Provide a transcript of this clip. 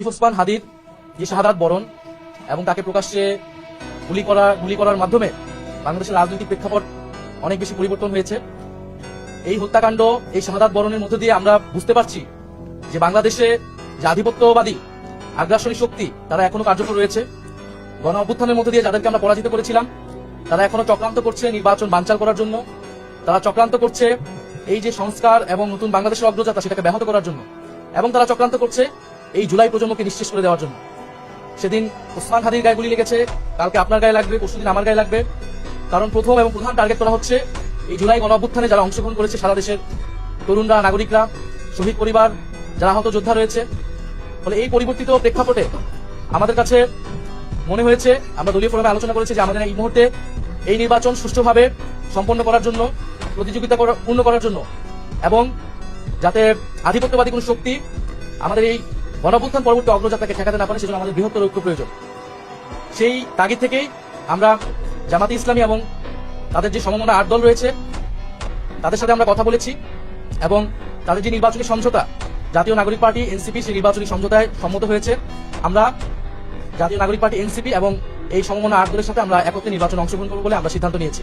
আসিফ ওসমান হাদির যে শাহাদাত বরণ এবং তাকে প্রকাশ্যে গুলি করা, গুলি করার মাধ্যমে বাংলাদেশের রাজনৈতিক প্রেক্ষাপট অনেক বেশি পরিবর্তন হয়েছে। এই হত্যাকাণ্ড, এই শাহাদাত বরণের মধ্য দিয়ে আমরা বুঝতে পারছি যে বাংলাদেশে যে আধিপত্যবাদী, আগ্রাসনী শক্তি তারা এখনও কার্যকর রয়েছে। গণ অভ্যুত্থানের মধ্য দিয়ে যাদেরকে আমরা পরাজিত করেছিলাম, তারা এখনও চক্রান্ত করছে নির্বাচন বানচাল করার জন্য। তারা চক্রান্ত করছে এই যে সংস্কার এবং নতুন বাংলাদেশের অগ্রযাত্রা, সেটাকে ব্যাহত করার জন্য। এবং তারা চক্রান্ত করছে এই জুলাই প্রজন্মকে নিঃশেষ করে দেওয়ার জন্য। সেদিন ওসমান হাদির গায়ে গুলি লেগেছে, কালকে আপনার গায়ে লাগবে, পরশুদিন আমার গায়ে লাগবে। কারণ প্রথম এবং প্রধান টার্গেট করা হচ্ছে এই জুলাই গণ অভ্যুত্থানে যারা অংশগ্রহণ করেছে সারা দেশের তরুণরা, নাগরিকরা, শহীদ পরিবার, যারা আহত যোদ্ধা রয়েছে। ফলে এই পরিবর্তিত প্রেক্ষাপটে আমাদের কাছে মনে হয়েছে, আমরা দলীয় ফোরামে আলোচনা করেছি যে আমাদের এই মুহূর্তে এই নির্বাচন সুষ্ঠুভাবে সম্পন্ন করার জন্য, প্রতিযোগিতা পূর্ণ করার জন্য এবং যাতে আধিপত্যবাদী কোনো শক্তি আমাদের এই গণঅভ্যুত্থান পরবর্তী অগ্রযাত্রাকে ঠেকাতে না পারে, সেজন্য আমাদের বৃহত্তর ঐক্য প্রয়োজন। সেই তাগিদ থেকেই আমরা জামাতে ইসলামী এবং তাদের যে সমমনা আট দল রয়েছে, তাদের সাথে আমরা কথা বলেছি এবং তাদের যে নির্বাচনী সমঝোতা, জাতীয় নাগরিক পার্টি, এনসিপি, সেই নির্বাচনী সমঝোতায় সম্মত হয়েছে। আমরা জাতীয় নাগরিক পার্টি, এনসিপি এবং এই সমমনা আট দলের সাথে আমরা একত্রে নির্বাচনে অংশগ্রহণ করব বলে আমরা সিদ্ধান্ত নিয়েছি।